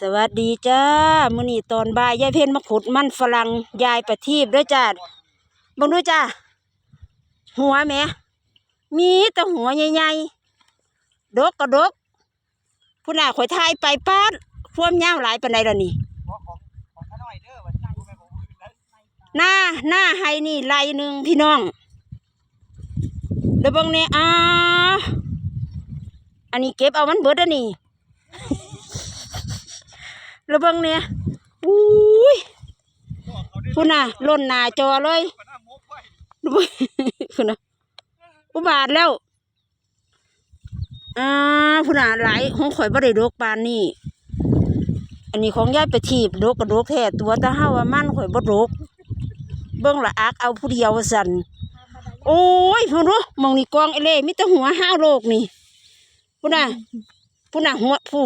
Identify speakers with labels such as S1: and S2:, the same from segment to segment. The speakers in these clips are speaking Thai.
S1: สวัสดีจ้ามื้อนี้ตอนบ่ายยายเพ็ญมาขุดมันฝรั่งยายประทีบด้วยจ้าบิ่งด้วยจ้าหัวแม่มีแต่หัวใหญ่ๆดกก็ดกผู้น่าข่อยทายไปปาดควมยาวหลายปานใดล่ะนี่หน้าหน้าให้นี่ไล่หนึ่งพี่น้องเดี๋ยวบิ่งเนี่ยอ้าอันนี้เก็บเอามันเบิดแล้วนี่ แล้วเบิงเนี่ยอุ้ยพุ่นน่ะล่นหน้าจอเลยพุ่นน่ะอุบาทแล้วอ่าพุ่นน่ะหลายของข่อยบ่ได้ดกปานนี้อันนี้ของยายไปทีบดกกระดกแท้ตัวตาเฮาว่ามันข่อยบ่ดกเบิ่งละอักเอาผู้เดียวสั่นโอ้ยพุ่นรู้มองนี่กองไอเล่มีแต่หัวห้าวโลกนี่พุ่นน่ะพุ่นน่ะหัวผู้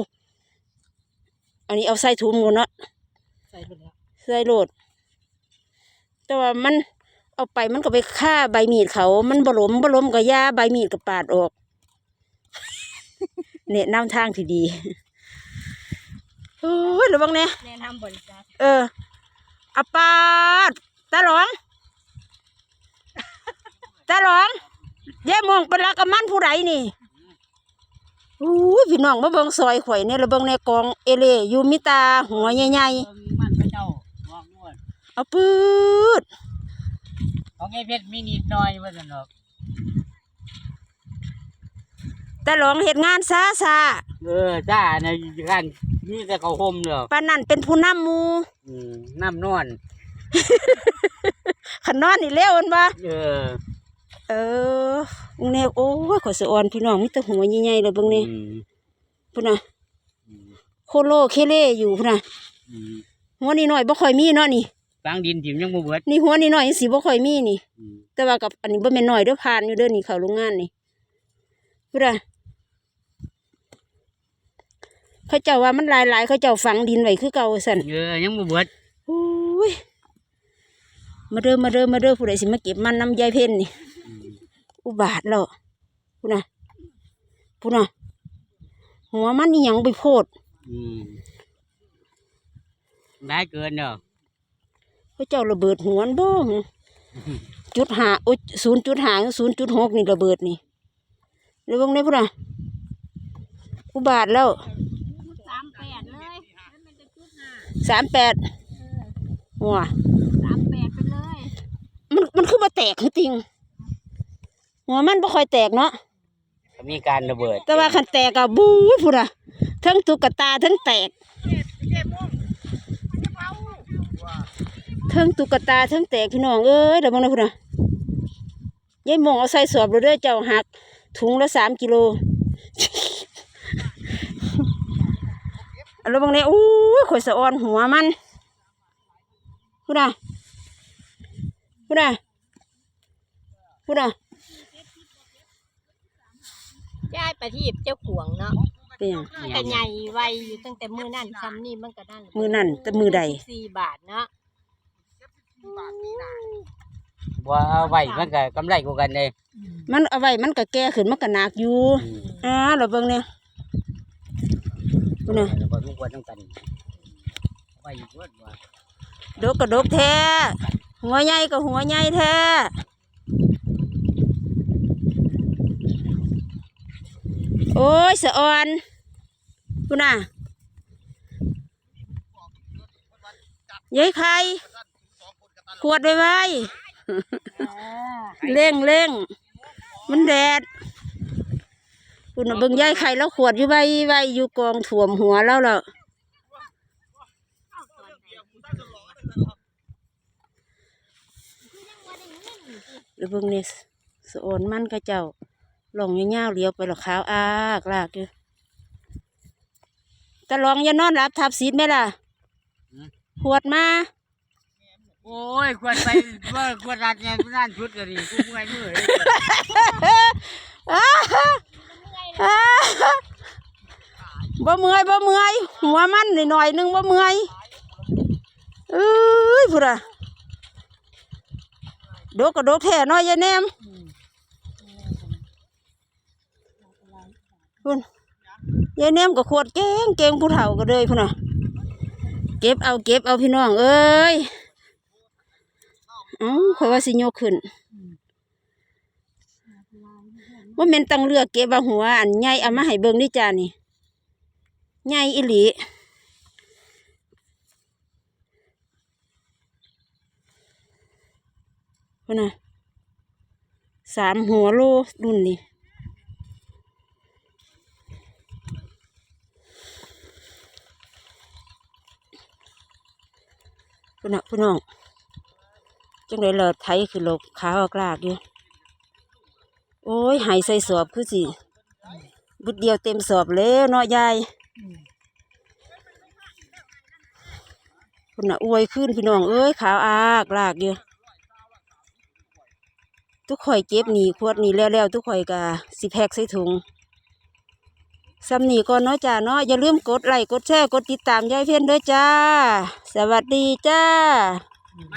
S1: อันนี้เอาใส่ถุงก่อนเนาะ
S2: ใส่ไปแล้ว
S1: ใส่โหลด แต่ว่ามันเอาไปมันก็ไปฆ่าใบมีดเขา มันบล้มบล้มก็ย่าใบมีดก็ปาดออกเนี่ยน้ำทางที่ดีโอ้ยระวังเนี่ย
S2: แนะนำบริษัท
S1: เอออาปาดตาหลองตาหลองเย่มองเป็นลักกับมันผู้ใดนี่ อู้ยพี่น้องมาเบิ่งซอยข่อยเนี่ยระเบิ่งในกองเอเล่อยู่มิตาหัวใหญ่
S3: เออมันพระเจ้าลองนวด
S1: ๆเอาปืด
S3: ของไอ้เพชรมีนิดหน่อยว่าสนุก
S1: ตาหลองเฮ็ดงานซาซา
S3: เออจ้าในกันนี่แต่เขาห่มเนาะ
S1: ปานนั่นเป็นผู้นำหมู
S3: อืมน้ำนวล
S1: ขนอนนี่เร็วมันบ่
S3: เออ
S1: เออแนวโอ้ยข่อยสะอ่อนพี่น้องมีแต่หัวใหญ่ๆเลยเบิ่งนี่
S3: อืม
S1: พุ่นน่ะ
S3: อืม
S1: โคโลเคเล่อยู่พุ่นน่ะ
S3: อืม
S1: หัวนี่น้อยบ่ค่อยมีเนาะนี่
S3: ฟังดินถิ่มยังบ่เบิด
S1: นี่หัวนี่น้อยสิบ่ค่อยมีนี่
S3: อืม
S1: แต่ว่ากับอันนี้บ่แม่นน้อยเด้อผ่านอยู่เด้อนี่เข้าโรงงานนี่พุ่นน่ะเขาเจ้าว่ามันหลายๆเขาเจ้าฝังดินไว้คือเก่าซั่น
S3: เออยังบ่เบิด
S1: โอ้ยมาเด้อมาเด้อมาเด้อผู้ใดสิมาเก็บมันน้ำยายเพ่นนี่
S3: อืม
S1: อุบาทแล้วพุ่นน่ะพุ่นน่ะหัวมันนี่ยังไปโพด
S3: อืมได้เกินเนาะ
S1: เขาเจ้าระเบิดหัวมันบ่หึจุดหาโอ้ศูนย์จุดหาศูนย์จุดหกนี่ระเบิดนี่เดี๋ยวเบิ่งได้พุ่นน่ะอุบาทแล้ว
S2: สามแปดเลย
S1: สามแปดว้า
S2: สามแปดไปเลย
S1: มันมันคือมาแตกคือติง หัวมันบ่ค่อยแตกเนาะ
S3: ก็มีการระเบิด
S1: แต่ว่าคันแตกอะบู๊ดพุ่นอะทั้งตุ๊กตาทั้งแตกทั้งตุ๊กตาทั้งแตกพี่น้องเอ้ยเดี๋ยวมองนะพุ่นอะยายหมองเอาใส่สอบเราเด้อเจ้าหักถุงละสามกิโลเอาแล้วบางเนี่ยอู้ยข่อยสะออนหัวมันพุ่นอะพุ่นอะพุ่นอะ
S2: ย้ายไปที่เจ้าขวงเนาะ
S1: เป็นหยัง
S2: มันก็ใหญ่ไวอยู่ตั้งแต่มือนั่นซ้ำนี่มันก็นั่น
S1: มือนั่นแต่มือใด
S2: สี่บาทเนาะ
S3: ว่าเอาไว้มันก็กำไรกว่ากันเลย
S1: มันเอาไว้มันก็แก่ขึ้นมันก็หนักอยู่
S3: อืม
S1: อ่าเราเบิ่งเนี่ยพุ่นน่ะ
S3: แล้วก็ทุกคนต้องกันไว้อยู่เบิดว่า
S1: ดกกระดกแท้หัวใหญ่ก็หัวใหญ่แท้ โอ้ยสะออนพุ่นน่ะยายไข่ขวดไว้ไว้เร่งเร่งมันแดดคุณน่ะเบิ่งยายไข่แล้วขวดอยู่ไว้ไว้อยู่กองถ่วมหัวแล้วล่ะหรือเบิ่งนี่สะโอนมันก็เจ้าห ลงยาวๆเลี้ยวไปหรอกขาวอากลากอยู่ตะลองอย่านอนหลับทับซีดไหมล่ะขวดมา
S3: โอ้ยควรไปว่าควรรัดไงร้านชุดก็ดีกูเมื่อยมือเลย
S1: อ้าอ้าบ่เมื่อยบ่เมื่อยหัวมันหน่อยๆหนึงบ่เมื่อยเอ้ยพุ่นอะโดกกระโดกแท้น้อยยายแนม พุ่นยายแนมก็ขวดเก่งเก่งผู้เฒ่าก็เลยพุ่นอะเก็บเอาเก็บเอาพี่น้องเอ้ยเอ้าขอยว่าสิโยกขึ้นว่าแม่นตังเลือกเก็บเอาหัวอันใหญ่เอามาให้เบิ่งนี่จ้านี่ใหญ่อีหลีพุ่นน่ะสามหัวโลรุ่นนี่ พุ่นน่ะพี่น้องจังไดเลิศไทยคือลกขาออกลากอยู่ โอ้ยหายใส่สอบคือสิบุดเดียวเต็มสอบแล้วเนาะยายคุณน่ะอวยขึ้นพี่น้องเอ้ยขาวอากลากอยู่ทุกข่อยเก็บหนีขวดหนีแล้วแล้วทุกข่อยกะสิแพ็กใส่ถุง สำนีก่อนเนาะจ้าเนาะอย่าลืมกดไลค์กดแชร์กดติดตามยายเพียนด้วยจ้า สวัสดีจ้า